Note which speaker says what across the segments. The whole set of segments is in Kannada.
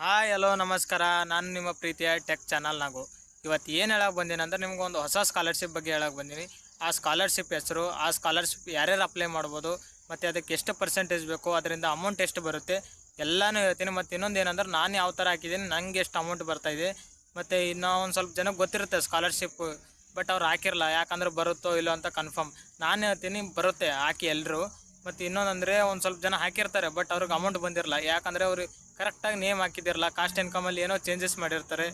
Speaker 1: ಹಾಯ್, ಹಲೋ, ನಮಸ್ಕಾರ. ನಾನು ನಿಮ್ಮ ಪ್ರೀತಿಯ ಟೆಕ್ ಚಾನಲ್ನಾಗು ಇವತ್ತು ಏನು ಹೇಳಕ್ಕೆ ಬಂದೀನಿ ಅಂದರೆ ನಿಮ್ಗೆ ಒಂದು ಹೊಸ ಸ್ಕಾಲರ್ಶಿಪ್ ಬಗ್ಗೆ ಹೇಳಕ್ಕೆ ಬಂದೀನಿ. ಆ ಸ್ಕಾಲರ್ಶಿಪ್ ಹೆಸರು, ಆ ಸ್ಕಾಲರ್ಶಿಪ್ ಯಾರ್ಯಾರು ಅಪ್ಲೈ ಮಾಡ್ಬೋದು, ಮತ್ತು ಅದಕ್ಕೆ ಎಷ್ಟು ಪರ್ಸೆಂಟೇಜ್ ಬೇಕು, ಅದರಿಂದ ಅಮೌಂಟ್ ಎಷ್ಟು ಬರುತ್ತೆ, ಎಲ್ಲನೂ ಹೇಳ್ತೀನಿ. ಮತ್ತು ಇನ್ನೊಂದು ಏನಂದ್ರೆ ನಾನು ಯಾವ ಥರ ಹಾಕಿದ್ದೀನಿ ನನಗೆ ಎಷ್ಟು ಅಮೌಂಟ್ ಬರ್ತಾಯಿದೆ ಮತ್ತು ಇನ್ನೂ ಒಂದು ಸ್ವಲ್ಪ ಜನಕ್ಕೆ ಗೊತ್ತಿರುತ್ತೆ ಸ್ಕಾಲರ್ಶಿಪ್ ಬಟ್ ಅವ್ರು ಹಾಕಿರಲ್ಲ ಯಾಕಂದ್ರೆ ಬರುತ್ತೋ ಇಲ್ಲೋ ಅಂತ ಕನ್ಫರ್ಮ್ ನಾನು ಹೇಳ್ತೀನಿ, ಬರುತ್ತೆ, ಹಾಕಿ ಎಲ್ಲರೂ ಮತ್ತು ಇನ್ನೊಂದಂದರೆ ಒಂದು ಸ್ವಲ್ಪ ಜನ ಹಾಕಿರ್ತಾರೆ ಬಟ್ ಅವ್ರಿಗೆ ಅಮೌಂಟ್ ಬಂದಿರಲ್ಲ ಯಾಕಂದರೆ ಅವ್ರು ಕರೆಕ್ಟಾಗಿ ನೇಮ್ ಹಾಕಿದಿರಲ್ಲ ಕಾಸ್ಟ್ ಇನ್ಕಮಲ್ಲಿ ಏನೋ ಚೇಂಜಸ್ ಮಾಡಿರ್ತಾರೆ,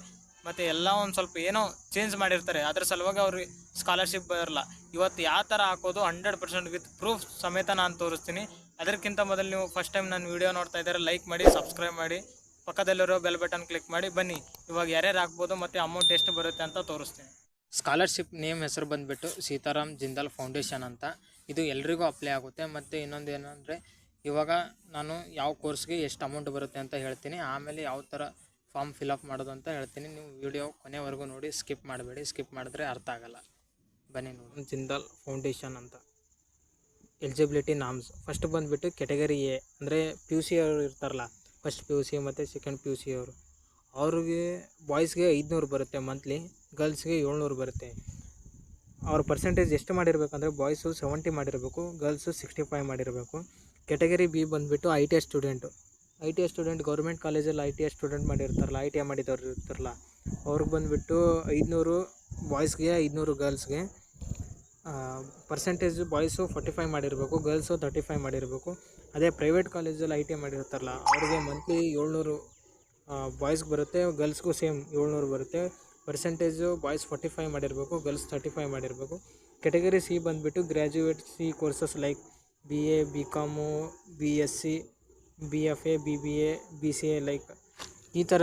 Speaker 1: ಮತ್ತು ಎಲ್ಲ ಒಂದು ಸ್ವಲ್ಪ ಏನೋ ಚೇಂಜ್ ಮಾಡಿರ್ತಾರೆ, ಅದ್ರ ಸಲುವಾಗಿ ಅವ್ರಿಗೆ ಸ್ಕಾಲರ್ಶಿಪ್ ಬರಲ್ಲ. ಇವತ್ತು ಯಾವ ಥರ ಹಾಕೋದು ಹಂಡ್ರೆಡ್ ಪರ್ಸೆಂಟ್ ವಿತ್ ಪ್ರೂಫ್ ಸಮೇತ ನಾನು ತೋರಿಸ್ತೀನಿ. ಅದಕ್ಕಿಂತ ಮೊದಲು ನೀವು ಫಸ್ಟ್ ಟೈಮ್ ನಾನು ವೀಡಿಯೋ ನೋಡ್ತಾ ಇದ್ದಾರೆ ಲೈಕ್ ಮಾಡಿ ಸಬ್ಸ್ಕ್ರೈಬ್ ಮಾಡಿ, ಪಕ್ಕದಲ್ಲಿರೋ ಬೆಲ್ ಬಟನ್ ಕ್ಲಿಕ್ ಮಾಡಿ, ಬನ್ನಿ. ಇವಾಗ ಯಾರ್ಯಾರು ಹಾಕ್ಬೋದು ಮತ್ತು ಅಮೌಂಟ್ ಎಷ್ಟು ಬರುತ್ತೆ ಅಂತ ತೋರಿಸ್ತೀನಿ. ಸ್ಕಾಲರ್ಶಿಪ್ ನೇಮ್ ಹೆಸರು ಬಂದುಬಿಟ್ಟು ಸೀತಾರಾಮ್ ಜಿಂದಾಲ್ ಫೌಂಡೇಶನ್ ಅಂತ. ಇದು ಎಲ್ರಿಗೂ ಅಪ್ಲೈ ಆಗುತ್ತೆ. ಮತ್ತು ಇನ್ನೊಂದು ಏನಂದರೆ ಇವಾಗ ನಾನು ಯಾವ ಕೋರ್ಸ್ಗೆ ಎಷ್ಟು ಅಮೌಂಟ್ ಬರುತ್ತೆ ಅಂತ ಹೇಳ್ತೀನಿ. ಆಮೇಲೆ ಯಾವ ಥರ ಫಾರ್ಮ್ ಫಿಲಪ್ ಮಾಡೋದು ಅಂತ ಹೇಳ್ತೀನಿ. ನೀವು ವಿಡಿಯೋ ಕೊನೆವರೆಗೂ ನೋಡಿ ಸ್ಕಿಪ್ ಮಾಡಬೇಡಿ. ಸ್ಕಿಪ್ ಮಾಡಿದ್ರೆ ಅರ್ಥ ಆಗೋಲ್ಲ. ಬನ್ನಿ ನೋಡಿ. ಜಿಂದಾಲ್ ಫೌಂಡೇಶನ್ ಅಂತ. ಎಲಿಜಿಬಿಲಿಟಿ ನಾಮ್ಸ್ ಫಸ್ಟ್ ಬಂದುಬಿಟ್ಟು ಕೆಟಗರಿ ಎ ಅಂದರೆ ಪಿ ಯು ಸಿ ಅವರು ಇರ್ತಾರಲ್ಲ ಫಸ್ಟ್ ಪಿ ಯು ಸಿ ಮತ್ತು ಸೆಕೆಂಡ್ ಪಿ ಯು ಸಿ ಅವರು. ಅವ್ರಿಗೆ ಬಾಯ್ಸ್ಗೆ ಐದುನೂರು ಬರುತ್ತೆ ಮಂತ್ಲಿ ಗರ್ಲ್ಸ್ಗೆ ಏಳ್ನೂರು ಬರುತ್ತೆ. ಅವ್ರ ಪರ್ಸೆಂಟೇಜ್ ಎಷ್ಟು ಮಾಡಿರಬೇಕಂದ್ರೆ ಬಾಯ್ಸು ಸೆವೆಂಟಿ ಮಾಡಿರಬೇಕು ಗರ್ಲ್ಸು ಸಿಕ್ಸ್ಟಿ ಫೈವ್ ಮಾಡಿರಬೇಕು. ಕೆಟಗರಿ ಬಿ ಬಂದುಬಿಟ್ಟು I T I student I T I student government ಕಾಲೇಜಲ್ಲಿ ಐ ಟಿ ಐ ಸ್ಟೂಡೆಂಟ್ ಮಾಡಿರ್ತಾರಲ್ಲ ಐ ಟಿ ಐ ಮಾಡಿದವ್ರು ಇರ್ತಾರಲ್ಲ, ಅವ್ರಿಗೆ ಬಂದುಬಿಟ್ಟು ಐದುನೂರು ಬಾಯ್ಸ್ಗೆ ಐದುನೂರು ಗರ್ಲ್ಸ್ಗೆ ಪರ್ಸೆಂಟೇಜು ಬಾಯ್ಸು ಫಾರ್ಟಿ ಫೈವ್ ಮಾಡಿರಬೇಕು ಗರ್ಲ್ಸು ತರ್ಟಿ ಫೈವ್ ಮಾಡಿರಬೇಕು. ಅದೇ ಪ್ರೈವೇಟ್ ಕಾಲೇಜಲ್ಲಿ ಐ ಟಿ ಐ ಮಾಡಿರ್ತಾರಲ್ಲ, ಅವ್ರಿಗೆ ಮಂತ್ಲಿ ಏಳ್ನೂರು ಬಾಯ್ಸ್ಗೆ ಬರುತ್ತೆ ಗರ್ಲ್ಸ್ಗೂ ಸೇಮ್ ಏಳ್ನೂರು ಬರುತ್ತೆ. ಪರ್ಸೆಂಟೇಜು ಬಾಯ್ಸ್ ಫಾರ್ಟಿ ಫೈವ್ ಮಾಡಿರಬೇಕು ಗರ್ಲ್ಸ್ ತರ್ಟಿ ಫೈವ್ ಮಾಡಿರಬೇಕು. ಕೆಟಗರಿ ಸಿ ಬಂದುಬಿಟ್ಟು graduate C courses like B A B com B S C B F A B B A B C A like ಈ ಥರ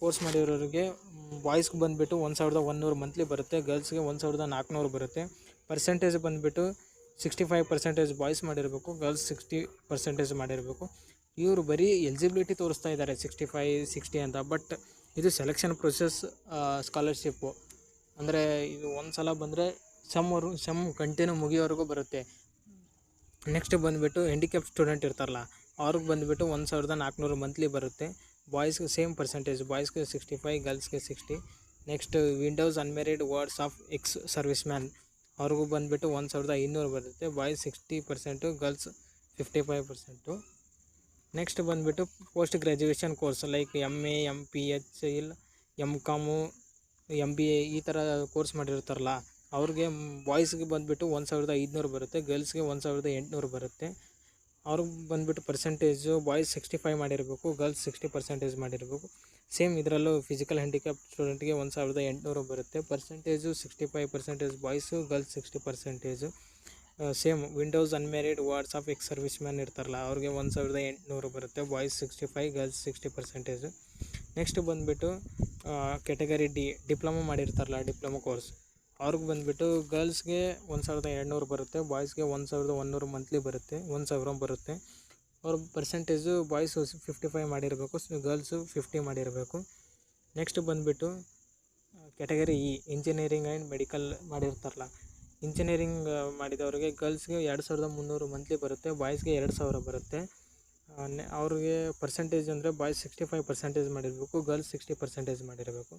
Speaker 1: ಕೋರ್ಸ್ ಮಾಡಿರೋರಿಗೆ ಬಾಯ್ಸ್ಗೆ ಬಂದುಬಿಟ್ಟು ಒಂದು ಸಾವಿರದ ಒಂದುನೂರು ಮಂತ್ಲಿ ಬರುತ್ತೆ ಗರ್ಲ್ಸ್ಗೆ ಒಂದು ಸಾವಿರದ ನಾಲ್ಕುನೂರು ಬರುತ್ತೆ. ಪರ್ಸೆಂಟೇಜ್ ಬಂದುಬಿಟ್ಟು ಸಿಕ್ಸ್ಟಿ ಫೈವ್ ಪರ್ಸೆಂಟೇಜ್ ಬಾಯ್ಸ್ ಮಾಡಿರಬೇಕು ಗರ್ಲ್ಸ್ ಸಿಕ್ಸ್ಟಿ ಪರ್ಸೆಂಟೇಜ್ ಮಾಡಿರಬೇಕು. ಇವರು ಬರೀ ಎಲಿಜಿಬಿಲಿಟಿ ತೋರಿಸ್ತಾ ಇದ್ದಾರೆ ಸಿಕ್ಸ್ಟಿ ಫೈ ಸಿಕ್ಸ್ಟಿ ಅಂತ. ಬಟ್ ಇದು ಸೆಲೆಕ್ಷನ್ ಪ್ರೊಸೆಸ್ ಸ್ಕಾಲರ್ಶಿಪ್ಪು ಅಂದರೆ ಇದು ಒಂದು ಸಲ ಬಂದರೆ ಸಮ್ಮರು ಸಮ್ ಕಂಟಿನ್ಯೂ ಮುಗಿಯೋವರೆಗೂ ಬರುತ್ತೆ. ನೆಕ್ಸ್ಟ್ ಬಂದುಬಿಟ್ಟು ಹ್ಯಾಂಡಿಕ್ಯಾಪ್ ಸ್ಟೂಡೆಂಟ್ ಇರ್ತಾರಲ್ಲ, ಅವ್ರಿಗೆ ಬಂದುಬಿಟ್ಟು ಒಂದು ಸಾವಿರದ ನಾಲ್ಕುನೂರು ಮಂತ್ಲಿ ಬರುತ್ತೆ. ಬಾಯ್ಸ್ಗೆ ಸೇಮ್ ಪರ್ಸೆಂಟೇಜ್ ಬಾಯ್ಸ್ಗೆ sixty five ಗರ್ಲ್ಸ್ಗೆ sixty next windows unmarried words of ex service man ಅವ್ರಿಗೂ ಬಂದುಬಿಟ್ಟು ಒಂದು ಸಾವಿರದ ಇನ್ನೂರು ಬರುತ್ತೆ. Boys sixty percent girls fifty five percent next ಬಂದುಬಿಟ್ಟು post graduation course like M A M P H ಇಲ್ಲ M com M B A ಈ ಥರ ಕೋರ್ಸ್ ಮಾಡಿರ್ತಾರಲ್ಲ ಅವ್ರಿಗೆ ಬಾಯ್ಸ್ಗೆ ಬಂದುಬಿಟ್ಟು ಒಂದು ಸಾವಿರದ ಐದುನೂರು ಬರುತ್ತೆ, ಗರ್ಲ್ಸ್ಗೆ ಒಂದು ಸಾವಿರದ ಎಂಟುನೂರು ಬರುತ್ತೆ. ಅವ್ರಿಗೆ ಬಂದುಬಿಟ್ಟು ಪರ್ಸೆಂಟೇಜು ಬಾಯ್ಸ್ ಸಿಕ್ಸ್ಟಿ ಫೈವ್ ಮಾಡಿರಬೇಕು ಗರ್ಲ್ಸ್ ಸಿಕ್ಸ್ಟಿ ಪರ್ಸೆಂಟೇಜ್ ಮಾಡಿರಬೇಕು. ಸೇಮ್ ಇದರಲ್ಲೂ ಫಿಸಿಕಲ್ ಹ್ಯಾಂಡಿಕ್ಯಾಪ್ ಸ್ಟೂಡೆಂಟ್ಗೆ ಒಂದು ಸಾವಿರದ ಎಂಟುನೂರು ಬರುತ್ತೆ. Percentage sixty five percentage boys girls sixty percentage same windows unmarried wards of ex service man ಇರ್ತಾರಲ್ಲ, ಅವ್ರಿಗೆ ಒಂದು ಸಾವಿರದ ಎಂಟುನೂರು ಬರುತ್ತೆ boys sixty five girls sixty percentage next ಬಂದುಬಿಟ್ಟು ಕೆಟಗರಿ ಡಿ ಡಿಪ್ಲೊಮೊ ಮಾಡಿರ್ತಾರಲ್ಲ ಡಿಪ್ಲೊಮೊ ಕೋರ್ಸ್ ಅವ್ರಿಗೆ ಬಂದುಬಿಟ್ಟು ಗರ್ಲ್ಸ್ಗೆ ಒಂದು ಸಾವಿರದ ಎರಡುನೂರು ಬರುತ್ತೆ, ಬಾಯ್ಸ್ಗೆ ಒಂದು ಸಾವಿರದ ಒಂದುನೂರು ಮಂತ್ಲಿ ಬರುತ್ತೆ, ಒಂದು ಸಾವಿರ ಬರುತ್ತೆ. ಅವ್ರ ಪರ್ಸೆಂಟೇಜು ಬಾಯ್ಸು ಫಿಫ್ಟಿ ಫೈವ್ ಮಾಡಿರಬೇಕು, ಗರ್ಲ್ಸು ಫಿಫ್ಟಿ ಮಾಡಿರಬೇಕು. ನೆಕ್ಸ್ಟ್ ಬಂದುಬಿಟ್ಟು category E engineering and medical ಮಾಡಿರ್ತಾರಲ್ಲ. ಇಂಜಿನಿಯರಿಂಗ್ ಮಾಡಿದವ್ರಿಗೆ ಗರ್ಲ್ಸ್ಗೆ ಎರಡು ಸಾವಿರದ ಮುನ್ನೂರು ಮಂತ್ಲಿ ಬರುತ್ತೆ, ಬಾಯ್ಸ್ಗೆ ಎರಡು ಸಾವಿರ ಬರುತ್ತೆ. ಅವ್ರಿಗೆ ಪರ್ಸೆಂಟೇಜ್ ಅಂದರೆ ಬಾಯ್ಸ್ ಸಿಕ್ಸ್ಟಿ ಫೈವ್ ಪರ್ಸೆಂಟೇಜ್ ಮಾಡಿರಬೇಕು, ಗರ್ಲ್ಸ್ ಸಿಕ್ಸ್ಟಿ ಪರ್ಸೆಂಟೇಜ್ ಮಾಡಿರಬೇಕು.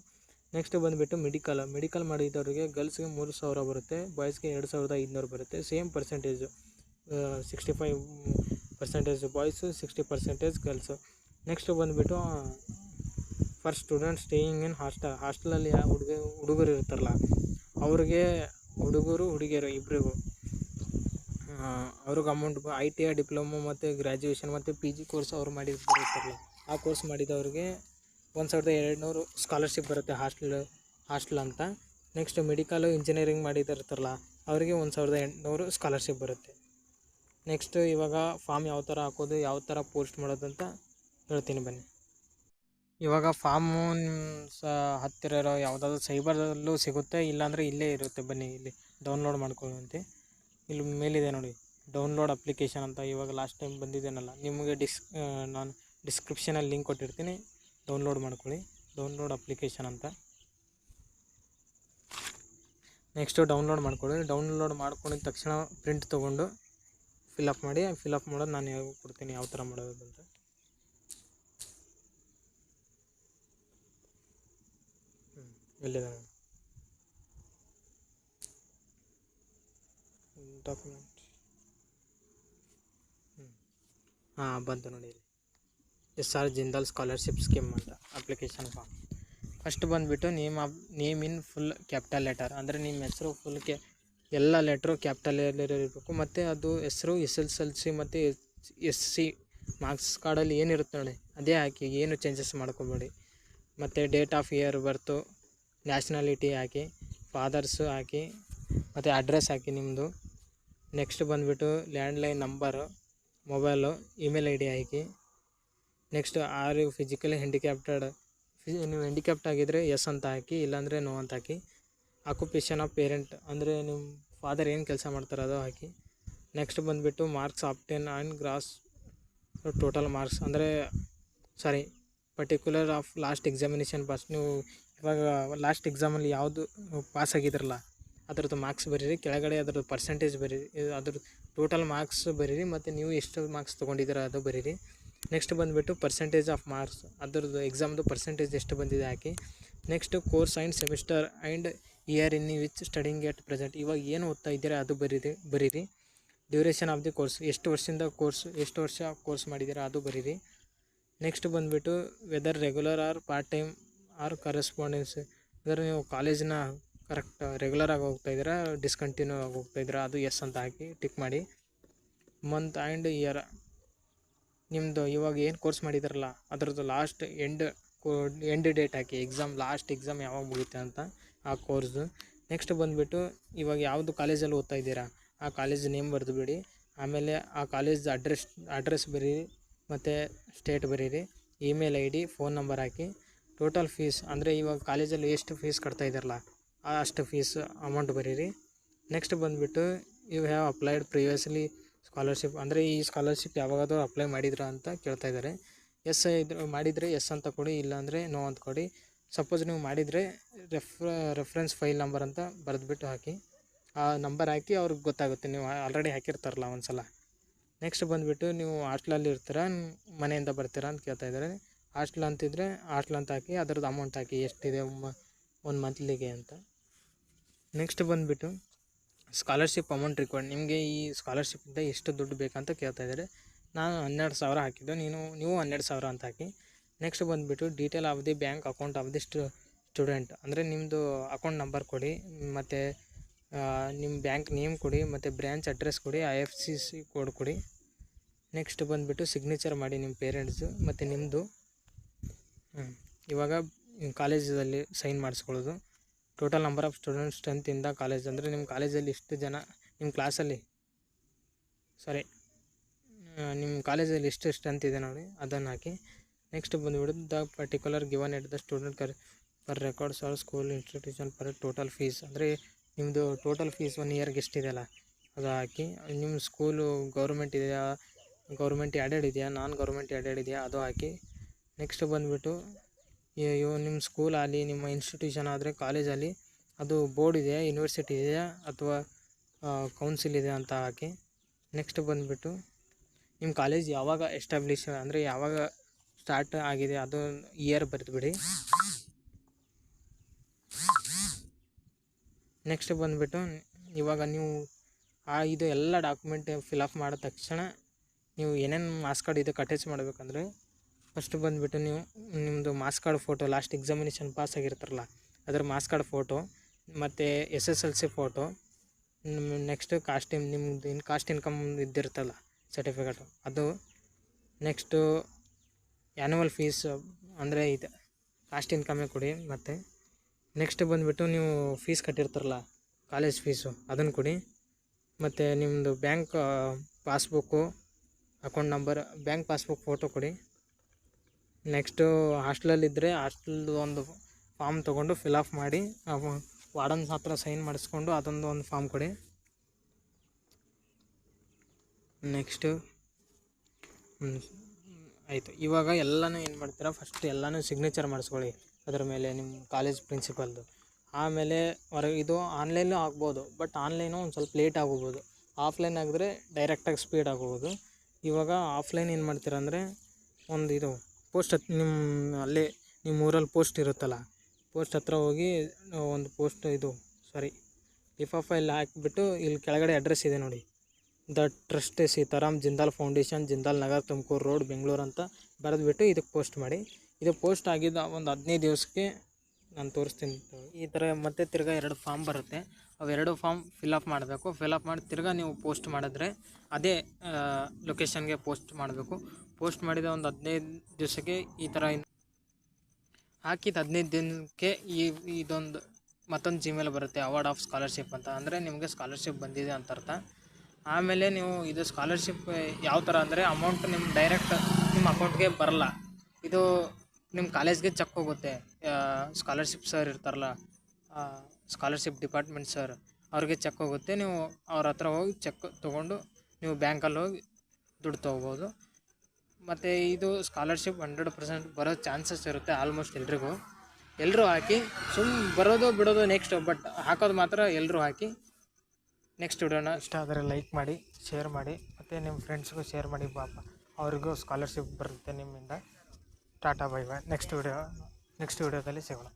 Speaker 1: ನೆಕ್ಸ್ಟ್ ಬಂದುಬಿಟ್ಟು ಮೆಡಿಕಲ್ ಮೆಡಿಕಲ್ ಮಾಡಿದವ್ರಿಗೆ ಗರ್ಲ್ಸ್ಗೆ ಮೂರು ಸಾವಿರ ಬರುತ್ತೆ ಬಾಯ್ಸ್ಗೆ ಎರಡು ಸಾವಿರದ ಐದುನೂರು ಬರುತ್ತೆ. Same percentage sixty five percentage boys sixty percentage girls next ಬಂದುಬಿಟ್ಟು for student staying in hostel ಹಾಸ್ಟೆಲಲ್ಲಿ ಹುಡುಗ, ಹುಡುಗರು ಇರ್ತಾರಲ್ಲ, ಅವ್ರಿಗೆ ಹುಡುಗರು, ಹುಡುಗಿಯರು ಇಬ್ಬರಿಗೂ ಅವ್ರಿಗೆ amount I T I diploma ಮತ್ತು ಗ್ರ್ಯಾಜುಯೇಷನ್ ಮತ್ತು ಪಿ ಜಿ ಕೋರ್ಸ್ ಅವ್ರು ಮಾಡಿರ್ತಾರಲ್ಲ ಆ ಕೋರ್ಸ್ ಮಾಡಿದವ್ರಿಗೆ ಒಂದು ಸಾವಿರದ ಎರಡುನೂರು ಸ್ಕಾಲರ್ಶಿಪ್ ಬರುತ್ತೆ ಹಾಸ್ಟೆಲ್ ಹಾಸ್ಟೆಲ್ ಅಂತ. ನೆಕ್ಸ್ಟ್ ಮೆಡಿಕಲು ಇಂಜಿನಿಯರಿಂಗ್ ಮಾಡಿದಿರ್ತಾರಲ್ಲ, ಅವರಿಗೆ ಒಂದು ಸಾವಿರದ ಎಂಟುನೂರು ಸ್ಕಾಲರ್ಶಿಪ್ ಬರುತ್ತೆ. ನೆಕ್ಸ್ಟ್ ಇವಾಗ ಫಾರ್ಮ್ ಯಾವ ಥರ ಹಾಕೋದು, ಯಾವ ಥರ ಪೋಸ್ಟ್ ಮಾಡೋದು ಅಂತ ಹೇಳ್ತೀನಿ ಬನ್ನಿ. ಇವಾಗ ಫಾರ್ಮು ಸ ಹತ್ತಿರ ಇರೋ ಯಾವುದಾದ್ರು ಸೈಬರಲ್ಲೂ ಸಿಗುತ್ತೆ, ಇಲ್ಲಾಂದರೆ ಇಲ್ಲೇ ಇರುತ್ತೆ ಬನ್ನಿ ಇಲ್ಲಿ. ಡೌನ್ಲೋಡ್ ಮಾಡ್ಕೊಳ್ಳುವಂತೆ. ಇಲ್ಲಿ ಮೇಲಿದೆ ನೋಡಿ ಡೌನ್ಲೋಡ್ ಅಪ್ಲಿಕೇಶನ್ ಅಂತ ಇವಾಗ ಲಾಸ್ಟ್ ಟೈಮ್ ಬಂದಿದ್ದೇನಲ್ಲ, ನಿಮಗೆ ಡಿಸ್ ನಾನು ಡಿಸ್ಕ್ರಿಪ್ಷನಲ್ಲಿ ಲಿಂಕ್ ಕೊಟ್ಟಿರ್ತೀನಿ. ಡೌನ್ಲೋಡ್ ಮಾಡ್ಕೊಳ್ಳಿ. ಡೌನ್ಲೋಡ್ ಅಪ್ಲಿಕೇಶನ್ ಅಂತ. ನೆಕ್ಸ್ಟು ಡೌನ್ಲೋಡ್ ಮಾಡ್ಕೊಳ್ಳಿ. ಡೌನ್ಲೋಡ್ ಮಾಡ್ಕೊಂಡಿದ ತಕ್ಷಣ ಪ್ರಿಂಟ್ ತೊಗೊಂಡು ಫಿಲಪ್ ಮಾಡಿ ಫಿಲಪ್ ಮಾಡೋದು ನಾನು ಯಾವಾಗ ಕೊಡ್ತೀನಿ, ಯಾವ ಥರ ಮಾಡೋದು ಅಂತ. ಡಾಕ್ಯುಮೆಂಟ್ ಹಾಂ, ಬಂತು ನೋಡಿ ಇಲ್ಲಿ. S R Jindal scholarship scheme ಅಂತ ಅಪ್ಲಿಕೇಶನ್ ಫಾರ್ಮ್ ಫಸ್ಟ್ ಬಂದುಬಿಟ್ಟು name of name in full capital letter ಅಂದರೆ ನಿಮ್ಮ ಹೆಸರು ಫುಲ್ ಕೆ, ಎಲ್ಲ ಲೆಟ್ರು ಕ್ಯಾಪಿಟಲ್ ಇರಬೇಕು. ಮತ್ತು ಅದು ಹೆಸರು ಎಸ್ ಎಲ್ ಎಲ್ ಸಿ ಮತ್ತು ಎಸ್ ಸಿ ಮಾರ್ಕ್ಸ್ ಕಾರ್ಡಲ್ಲಿ ಏನಿರುತ್ತೆ ನೋಡಿ, ಅದೇ ಹಾಕಿ, ಏನು ಚೇಂಜಸ್ ಮಾಡ್ಕೋಬೇಡಿ. ಮತ್ತು date of year birth nationality hockey father's ಹಾಕಿ, ಮತ್ತು ಅಡ್ರೆಸ್ ಹಾಕಿ ನಿಮ್ಮದು ನೆಕ್ಸ್ಟ್ ಬಂದುಬಿಟ್ಟು landline number mobile email I D hockey. Next are you physically handicapped, ಫಿ ನೀವು ಹ್ಯಾಂಡಿಕ್ಯಾಪ್ಟ್ ಆಗಿದ್ದರೆ ಎಸ್ ಅಂತ ಹಾಕಿ, ಇಲ್ಲಾಂದರೆ ನೋ ಅಂತ ಹಾಕಿ. ಆಕ್ಯುಪೇಷನ್ ಆಫ್ ಪೇರೆಂಟ್ ಅಂದರೆ ನಿಮ್ಮ ಫಾದರ್ ಏನು ಕೆಲಸ ಮಾಡ್ತಾರೆ ಅದು ಹಾಕಿ. ನೆಕ್ಸ್ಟ್ ಬಂದುಬಿಟ್ಟು marks obtained and gross total marks ಅಂದರೆ sorry particular of last examination pass ನೀವು ಇವಾಗ ಲಾಸ್ಟ್ ಎಕ್ಸಾಮಲ್ಲಿ ಯಾವುದು ಪಾಸ್ ಆಗಿದ್ರಲ್ಲ, ಅದ್ರದ್ದು ಮಾರ್ಕ್ಸ್ ಬರೀರಿ, ಕೆಳಗಡೆ ಅದ್ರದ್ದು ಪರ್ಸೆಂಟೇಜ್ ಬರೀರಿ ಅದ್ರ ಟೋಟಲ್ ಮಾರ್ಕ್ಸ್ ಬರೀರಿ, ಮತ್ತು ನೀವು ಎಷ್ಟು ಮಾರ್ಕ್ಸ್ ತೊಗೊಂಡಿದ್ದೀರ ಅದು ಬರೀರಿ. ನೆಕ್ಸ್ಟ್ ಬಂದುಬಿಟ್ಟು ಪರ್ಸೆಂಟೇಜ್ ಆಫ್ ಮಾರ್ಕ್ಸ್ ಅದ್ರದ್ದು ಎಕ್ಸಾಮ್ದು ಪರ್ಸೆಂಟೇಜ್ ಎಷ್ಟು ಬಂದಿದೆ ಹಾಕಿ. Next course and semester and year in which studying at present ಇವಾಗ ಏನು ಓದ್ತಾ ಇದ್ದೀರಾ ಅದು ಬರೀರಿ ಬರೀರಿ. ಡ್ಯೂರೇಷನ್ ಆಫ್ ದಿ ಕೋರ್ಸ್ ಎಷ್ಟು ವರ್ಷದಿಂದ ಕೋರ್ಸ್ ಎಷ್ಟು ವರ್ಷ ಕೋರ್ಸ್ ಮಾಡಿದ್ದೀರಾ ಅದು ಬರೀರಿ. ನೆಕ್ಸ್ಟ್ ಬಂದುಬಿಟ್ಟು whether regular or part time or correspondence ಅಂದರೆ ನೀವು ಕಾಲೇಜಿನ ಕರೆಕ್ಟ್ ರೆಗ್ಯುಲರ್ ಆಗಿ ಹೋಗ್ತಾ ಇದ್ದೀರಾ ಡಿಸ್ಕಂಟಿನ್ಯೂ ಆಗಿ ಹೋಗ್ತಾ ಇದ್ದೀರಾ, ಅದು ಎಸ್ ಅಂತ ಹಾಕಿ ಟಿಕ್ ಮಾಡಿ. ಮಂತ್ ಆ್ಯಂಡ್ ಇಯರ್ ನಿಮ್ಮದು ಇವಾಗ ಏನು ಕೋರ್ಸ್ ಮಾಡಿದಾರಲ್ಲ, ಅದರದ್ದು ಲಾಸ್ಟ್ ಎಂಡ್ ಎಂಡ್ ಡೇಟ್ ಹಾಕಿ ಎಕ್ಸಾಮ್ ಲಾಸ್ಟ್ ಎಕ್ಸಾಮ್ ಯಾವಾಗ ಮುಗಿಯುತ್ತೆ ಅಂತ ಆ ಕೋರ್ಸ್ದು ನೆಕ್ಸ್ಟ್ ಬಂದುಬಿಟ್ಟು ಇವಾಗ ಯಾವುದು ಕಾಲೇಜಲ್ಲಿ ಓದ್ತಾ ಇದ್ದೀರಾ, ಆ ಕಾಲೇಜ್ ನೇಮ್ ಬರೆದು ಬಿಡಿ. ಆಮೇಲೆ ಆ ಕಾಲೇಜ್ ಅಡ್ರೆಸ್ ಅಡ್ರೆಸ್ ಬರೀರಿ, ಮತ್ತು ಸ್ಟೇಟ್ ಬರೀರಿ email I D phone number hockey. Total fees ಅಂದರೆ ಇವಾಗ ಕಾಲೇಜಲ್ಲಿ ಎಷ್ಟು ಫೀಸ್ ಕಟ್ತಾ ಇದ್ದಾರಲ್ಲ ಅಷ್ಟು ಫೀಸ್ ಅಮೌಂಟ್ ಬರೀರಿ. ನೆಕ್ಸ್ಟ್ ಬಂದುಬಿಟ್ಟು you have applied previously scholarship ಅಂದರೆ ಈ ಸ್ಕಾಲರ್ಶಿಪ್ ಯಾವಾಗಾದರೂ ಅಪ್ಲೈ ಮಾಡಿದ್ರಾ ಅಂತ ಕೇಳ್ತಾ ಇದ್ದಾರೆ. ಎಸ್ ಇದ್ರೆ ಮಾಡಿದರೆ ಎಸ್ ಅಂತ ಕೊಡಿ ಇಲ್ಲಾಂದರೆ ನೋ ಅಂತ ಕೊಡಿ. ಸಪೋಸ್ ನೀವು ಮಾಡಿದರೆ ರೆಫ್ ರೆಫ್ರೆನ್ಸ್ ಫೈಲ್ ನಂಬರ್ ಅಂತ ಬರೆದ್ಬಿಟ್ಟು ಹಾಕಿ, ಆ ನಂಬರ್ ಹಾಕಿ ಅವ್ರಿಗೆ ಗೊತ್ತಾಗುತ್ತೆ. ನೀವು ಆಲ್ರೆಡಿ ಹಾಕಿರ್ತಾರಲ್ಲ ಒಂದು ಸಲ ನೆಕ್ಸ್ಟ್ ಬಂದುಬಿಟ್ಟು ನೀವು ಹಾಸ್ಟ್ಲಲ್ಲಿ ಇರ್ತೀರಾ, ಮನೆಯಿಂದ ಬರ್ತೀರಾ ಅಂತ ಕೇಳ್ತಾ ಇದ್ದಾರೆ. ಹಾಸ್ಟ್ಲ್ ಅಂತಿದ್ರೆ ಹಾಸ್ಟ್ಲ್ ಅಂತ ಹಾಕಿ ಅದ್ರದ್ದು ಅಮೌಂಟ್ ಹಾಕಿ ಎಷ್ಟಿದೆ ಒಂದು ಮಂತ್ಲಿಗೆ ಅಂತ. ನೆಕ್ಸ್ಟ್ ಬಂದುಬಿಟ್ಟು ಸ್ಕಾಲರ್ಶಿಪ್ ಅಮೌಂಟ್ ರಿಕ್ವೈರ್ಡ್ ನಿಮಗೆ ಈ ಸ್ಕಾಲರ್ಶಿಪ್ಪಿಂದ ಎಷ್ಟು ದುಡ್ಡು ಬೇಕಂತ ಕೇಳ್ತಾ ಇದ್ದಾರೆ. ನಾನು ಹನ್ನೆರಡು ಸಾವಿರ ಹಾಕಿದ್ದು. ನೀನು, ನೀವು ಹನ್ನೆರಡು ಸಾವಿರ ಅಂತ ಹಾಕಿ. ನೆಕ್ಸ್ಟ್ ಬಂದುಬಿಟ್ಟು detail of the bank account of the ಸ್ಟು, student. ಅಂದರೆ ನಿಮ್ಮದು ಅಕೌಂಟ್ ನಂಬರ್ ಕೊಡಿ, ಮತ್ತು ನಿಮ್ಮ ಬ್ಯಾಂಕ್ ನೇಮ್ ಕೊಡಿ, ಮತ್ತು ಬ್ರ್ಯಾಂಚ್ ಅಡ್ರೆಸ್ ಕೊಡಿ, I F C C code ಕೊಡಿ. ನೆಕ್ಸ್ಟ್ ಬಂದುಬಿಟ್ಟು ಸಿಗ್ನೇಚರ್ ಮಾಡಿ ನಿಮ್ಮ ಪೇರೆಂಟ್ಸು, ಮತ್ತು ನಿಮ್ಮದು. ಇವಾಗ ಕಾಲೇಜಲ್ಲಿ ಸೈನ್ ಮಾಡಿಸ್ಕೊಳ್ಳೋದು. ಟೋಟಲ್ ನಂಬರ್ ಆಫ್ ಸ್ಟೂಡೆಂಟ್ ಸ್ಟ್ರೆಂತಿಂದ ಕಾಲೇಜ್ ಅಂದರೆ ನಿಮ್ಮ ಕಾಲೇಜಲ್ಲಿ ಇಷ್ಟು ಜನ ನಿಮ್ಮ ಕ್ಲಾಸಲ್ಲಿ ಸಾರಿ ನಿಮ್ಮ ಕಾಲೇಜಲ್ಲಿ ಎಷ್ಟು ಸ್ಟ್ರೆಂತ್ ಇದೆ ನೋಡಿ, ಅದನ್ನು ಹಾಕಿ. ನೆಕ್ಸ್ಟ್ ಬಂದುಬಿಟ್ಟು the particular given at the student ಕರ್ per records or school institution per total fees ಅಂದರೆ ನಿಮ್ಮದು ಟೋಟಲ್ ಫೀಸ್ ಒನ್ ಇಯರ್ಗೆ ಎಷ್ಟಿದೆಯಲ್ಲ ಅದು ಹಾಕಿ. ನಿಮ್ಮ ಸ್ಕೂಲು ಗೌರ್ಮೆಂಟ್ ಇದೆಯಾ ಗೌರ್ಮೆಂಟ್ ಆ್ಯಡೆಡ್ ಇದೆಯಾ ನಾನ್ ಗೌರ್ಮೆಂಟ್ ಆ್ಯಡೆಡ್ ಇದೆಯಾ, ಅದು ಹಾಕಿ. ನೆಕ್ಸ್ಟ್ ಬಂದುಬಿಟ್ಟು ಇವು ನಿಮ್ಮ ಸ್ಕೂಲ್ ಆಗಲಿ ನಿಮ್ಮ ಇನ್ಸ್ಟಿಟ್ಯೂಷನ್ ಆದರೆ ಕಾಲೇಜಲ್ಲಿ ಅದು ಬೋರ್ಡ್ ಇದೆಯಾ ಯೂನಿವರ್ಸಿಟಿ ಇದೆಯಾ ಅಥವಾ ಕೌನ್ಸಿಲ್ ಇದೆ ಅಂತ ಹಾಕಿ ನೆಕ್ಸ್ಟ್ ಬಂದುಬಿಟ್ಟು ನಿಮ್ಮ ಕಾಲೇಜ್ ಯಾವಾಗ ಎಸ್ಟಾಬ್ಲಿಷ್ ಅಂದರೆ ಯಾವಾಗ ಸ್ಟಾರ್ಟ್ ಆಗಿದೆ, ಅದು ಇಯರ್ ಬರೆದುಬಿಡಿ ನೆಕ್ಸ್ಟ್ ಬಂದುಬಿಟ್ಟು ಇವಾಗ ನೀವು ಆ, ಇದು ಎಲ್ಲ ಡಾಕ್ಯುಮೆಂಟ್ ಫಿಲಪ್ ಮಾಡಿದ ತಕ್ಷಣ ನೀವು ಏನೇನು ಮಾರ್ಕ್ಸ್ ಕಾರ್ಡ್ ಇದಕ್ಕೆ ಅಟ್ಯಾಚ್ ಮಾಡಬೇಕಂದ್ರೆ ಫಸ್ಟ್ ಬಂದುಬಿಟ್ಟು ನೀವು ನಿಮ್ಮದು marks card photo last examination pass ಆಗಿರ್ತಾರಲ್ಲ, ಅದರ ಮಾಸ್ ಕಾರ್ಡ್ ಫೋಟೋ ಮತ್ತು S S L C photo next caste in ನಿಮ್ಮದು ಇನ್ ಕಾಸ್ಟ್ ಇನ್ಕಮ್ ಇದ್ದಿರ್ತಲ್ಲ ಸರ್ಟಿಫಿಕೇಟು ಅದು ನೆಕ್ಸ್ಟು ಆ್ಯನುವಲ್ ಫೀಸ್ ಅಂದರೆ ಇದು ಕಾಸ್ಟ್ ಇನ್ಕಮೇ ಕೊಡಿ, ಮತ್ತು ನೆಕ್ಸ್ಟ್ ಬಂದುಬಿಟ್ಟು ನೀವು ಫೀಸ್ ಕಟ್ಟಿರ್ತಾರಲ್ಲ ಕಾಲೇಜ್ ಫೀಸು ಅದನ್ನು ಕೊಡಿ, ಮತ್ತು ನಿಮ್ಮದು bank passbook account number bank passbook photo ಕೊಡಿ. ನೆಕ್ಸ್ಟು ಹಾಸ್ಟ್ಲಲ್ಲಿದ್ದರೆ ಹಾಸ್ಟೆಲ್ದು ಒಂದು ಫಾರ್ಮ್ ತೊಗೊಂಡು ಫಿಲಪ್ ಮಾಡಿ ವಾರ್ಡನ್ ಹತ್ರ ಸೈನ್ ಮಾಡಿಸ್ಕೊಂಡು ಅದೊಂದು ಒಂದು ಫಾರ್ಮ್ ಕೊಡಿ. ನೆಕ್ಸ್ಟು ಆಯಿತು. ಇವಾಗ ಎಲ್ಲನೂ ಏನು ಮಾಡ್ತೀರಾ? ಫಸ್ಟ್ ಎಲ್ಲನೂ ಸಿಗ್ನೇಚರ್ ಮಾಡಿಸ್ಕೊಳ್ಳಿ. ಅದರ ಮೇಲೆ ನಿಮ್ಮ ಕಾಲೇಜ್ ಪ್ರಿನ್ಸಿಪಲ್ದು ಆಮೇಲೆ ಹೊರ ಇದು ಆನ್ಲೈನು ಆಗ್ಬೋದು ಬಟ್ ಆನ್ಲೈನು ಒಂದು ಸ್ವಲ್ಪ ಲೇಟ್ ಆಗೋಗ್ಬೋದು ಆಫ್ಲೈನ್ ಆಗಿದ್ರೆ ಡೈರೆಕ್ಟಾಗಿ ಸ್ಪೀಡ್ ಆಗೋಬೋದು. ಇವಾಗ ಆಫ್ಲೈನ್ ಏನು ಮಾಡ್ತೀರಾ ಅಂದರೆ, ಒಂದು ಇದು ಪೋಸ್ಟ್ ನಿಮ್ಮ ಅಲ್ಲೇ ನಿಮ್ಮ ಊರಲ್ಲಿ ಪೋಸ್ಟ್ ಇರುತ್ತಲ್ಲ, ಪೋಸ್ಟ್ ಹತ್ರ ಹೋಗಿ ಒಂದು ಪೋಸ್ಟ್ ಇದು ಸಾರಿ ಲಿಫಾಫ ಇಲ್ಲಿ ಹಾಕಿಬಿಟ್ಟು ಇಲ್ಲಿ ಕೆಳಗಡೆ ಅಡ್ರೆಸ್ ಇದೆ ನೋಡಿ. The trust Sitaram Jindal foundation Jindal Nagar Tumkur road Bengaluru ಅಂತ ಬರೆದ್ಬಿಟ್ಟು ಇದಕ್ಕೆ ಪೋಸ್ಟ್ ಮಾಡಿ. ಇದು ಪೋಸ್ಟ್ ಆಗಿದ್ದ ಒಂದು ಹದಿನೈದು ದಿವಸಕ್ಕೆ ನಾನು ತೋರಿಸ್ತೀನಿ. ಈ ಥರ ಮತ್ತೆ ತಿರ್ಗಾ ಎರಡು ಫಾರ್ಮ್ ಬರುತ್ತೆ. ಅವೆರಡು ಫಾರ್ಮ್ ಫಿಲಪ್ ಮಾಡಬೇಕು. ಫಿಲಪ್ ಮಾಡಿ ತಿರ್ಗಾ ನೀವು ಪೋಸ್ಟ್ ಮಾಡಿದ್ರೆ ಅದೇ ಲೊಕೇಶನ್ಗೆ ಪೋಸ್ಟ್ ಮಾಡಬೇಕು. ಪೋಸ್ಟ್ ಮಾಡಿದ ಒಂದು ಹದಿನೈದು ದಿವಸಕ್ಕೆ ಈ ಥರ ಹಾಕಿದ ಹದಿನೈದು ದಿನಕ್ಕೆ ಈ ಇದೊಂದು ಮತ್ತೊಂದು ಜಿಮೇಲ್ ಬರುತ್ತೆ ಅವಾರ್ಡ್ ಆಫ್ ಸ್ಕಾಲರ್ಶಿಪ್ ಅಂತ. ಅಂದರೆ ನಿಮಗೆ ಸ್ಕಾಲರ್ಶಿಪ್ ಬಂದಿದೆ ಅಂತ ಅರ್ಥ. ಆಮೇಲೆ ನೀವು ಇದು ಸ್ಕಾಲರ್ಶಿಪ್ ಯಾವ ಥರ ಅಂದರೆ ಅಮೌಂಟ್ ನಿಮ್ಮ ಡೈರೆಕ್ಟ್ ನಿಮ್ಮ ಅಕೌಂಟ್ಗೆ ಬರಲ್ಲ. ಇದು ನಿಮ್ಮ ಕಾಲೇಜ್ಗೆ ಚೆಕ್ ಹೋಗುತ್ತೆ. ಸ್ಕಾಲರ್ಶಿಪ್ ಸರ್ ಇರ್ತಾರಲ್ಲ ಸ್ಕಾಲರ್ಶಿಪ್ ಡಿಪಾರ್ಟ್ಮೆಂಟ್ ಸರ್ ಅವ್ರಿಗೆ ಚೆಕ್ ಹೋಗುತ್ತೆ. ನೀವು ಅವ್ರ ಹತ್ರ ಹೋಗಿ ಚೆಕ್ ತೊಗೊಂಡು ನೀವು ಬ್ಯಾಂಕಲ್ಲಿ ಹೋಗಿ ದುಡ್ಡು ತೊಗೋಬೋದು. ಮತ್ತು ಇದು ಸ್ಕಾಲರ್ಶಿಪ್ ಹಂಡ್ರೆಡ್ ಪರ್ಸೆಂಟ್ ಬರೋ ಚಾನ್ಸಸ್ ಇರುತ್ತೆ ಆಲ್ಮೋಸ್ಟ್ ಎಲ್ರಿಗೂ. ಎಲ್ಲರೂ ಹಾಕಿ ಸುಮ್ಮ ಬರೋದು ಬಿಡೋದು ನೆಕ್ಸ್ಟ್ ಬಟ್ ಹಾಕೋದು ಮಾತ್ರ ಎಲ್ಲರೂ ಹಾಕಿ ನೆಕ್ಸ್ಟ್ ವಿಡಿಯೋನ ಇಷ್ಟ ಆದರೆ ಲೈಕ್ ಮಾಡಿ ಶೇರ್ ಮಾಡಿ, ಮತ್ತು ನಿಮ್ಮ ಫ್ರೆಂಡ್ಸ್ಗೂ ಶೇರ್ ಮಾಡಿ, ಪಾಪ ಅವರಿಗೂ ಸ್ಕಾಲರ್ಶಿಪ್ ಬರುತ್ತೆ ನಿಮ್ಮಿಂದ. Tata bye bye next video next ವಿಡಿಯೋದಲ್ಲಿ ಸಿಗೋಣ.